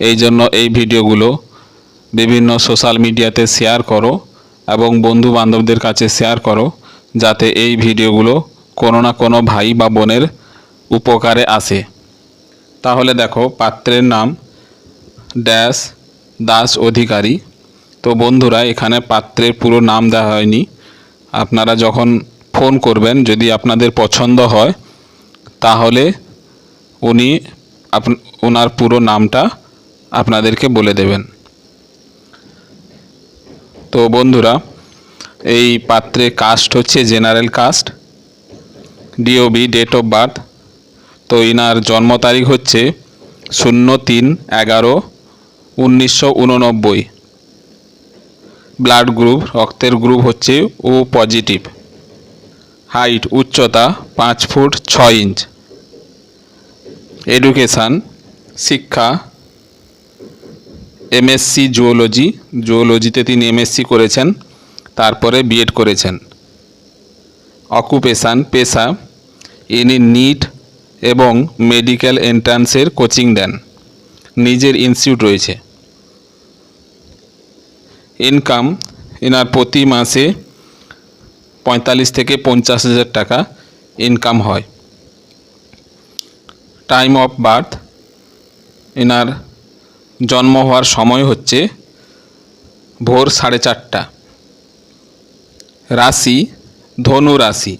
এই জন্য এই ভিডিওগুলো বিভিন্ন সোশ্যাল মিডিয়াতে শেয়ার করো এবং বন্ধু বান্ধবদের কাছে শেয়ার করো, যাতে এই ভিডিওগুলো কোনো না কোনো ভাই বা বোনের উপকারে আসে। তাহলে দেখো, পাত্রের নাম ড্যাশ দাস অধিকারী। তো বন্ধুরা, এখানে পাত্রের পুরো নাম দেওয়া হয়নি। আপনারা যখন ফোন করবেন, যদি আপনাদের পছন্দ হয়, তাহলে উনি আপ ওনার পুরো নামটা আপনাদেরকে বলে দেবেন। তো বন্ধুরা, এই পাত্রে কাস্ট হচ্ছে general caste DOB date of birth তো ইনার জন্ম তারিখ হচ্ছে শূন্য তিন এগারো উনিশশো উননব্বই। ব্লাড গ্রুপ রক্তের গ্রুপ হচ্ছে ও পজিটিভ হাইট উচ্চতা পাঁচ ফুট ছয় ইঞ্চ এডুকেশান শিক্ষা এমএসসি জুওলজি জুওলজিতে তিনি এমএসসি করেছেন, তারপরে বিএড করেছেন। অকুপেশান পেশা, ইনি নিট এবং মেডিকেল এন্ট্রান্সের কোচিং দেন। নিজের ইনস্টিটিউট রয়েছে। ইনকাম এনার প্রতি মাসে পঁয়তাল্লিশ থেকে পঞ্চাশ হাজার টাকা ইনকাম হয়। টাইম অফ বার্থ এনার জন্ম হওয়ার সময় হচ্ছে ভোর সাড়ে চারটা। রাশি ধনু রাশি।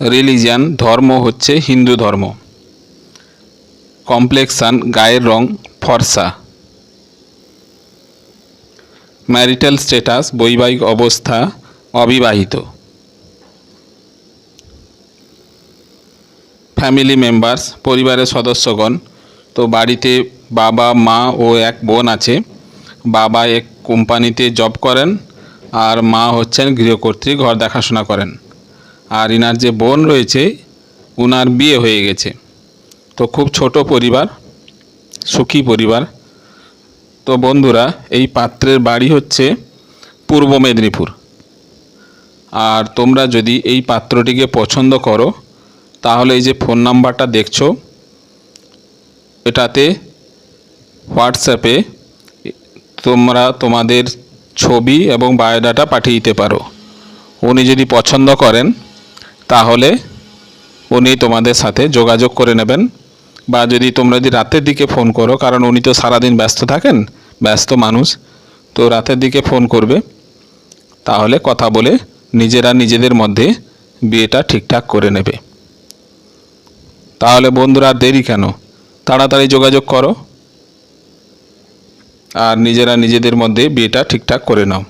রিলিজিয়ান ধর্ম হচ্ছে হিন্দু ধর্ম। কমপ্লেক্সান গায়ের রং ফর্সা। ম্যারিটাল স্ট্যাটাস বৈবাহিক অবস্থা অবিবাহিত। ফ্যামিলি মেম্বার্স, পরিবারের সদস্যগণ, তো বাড়িতে বাবা, মা ও এক বোন আছে। বাবা এক কোম্পানিতে জব করেন আর মা হচ্ছেন গৃহকর্ত্রী ঘর দেখাশোনা করেন। আর ইনার যে বোন রয়েছে, উনার বিয়ে হয়ে গেছে। তো খুব ছোট পরিবার, সুখী পরিবার। তো বন্ধুরা, এই পাত্রের বাড়ি হচ্ছে পূর্ব মেদিনীপুর। আর তোমরা যদি এই পাত্রটিকে পছন্দ করো, তাহলে এই যে ফোন নাম্বারটা দেখছ, এটাতে হোয়াটসঅ্যাপে তোমরা তোমাদের ছবি এবং বায়োডাটা পাঠিয়ে দিতে পারো। উনি যদি পছন্দ করেন, তাহলে উনি তোমাদের সাথে যোগাযোগ করে নেবেন। বা যদি তোমরা যদি রাতের দিকে ফোন করো, কারণ উনি তো সারাদিন ব্যস্ত থাকেন, ব্যস্ত মানুষ, তো রাতের দিকে ফোন করবে, তাহলে কথা বলে নিজেরা নিজেদের মধ্যে বিয়েটা ঠিকঠাক করে নেবে। তাহলে বন্ধুরা দেরি কেন? তাড়াতাড়ি যোগাযোগ করো। আর নিজেরা নিজেদের মধ্যে বিয়েটা ঠিকঠাক করে নাও।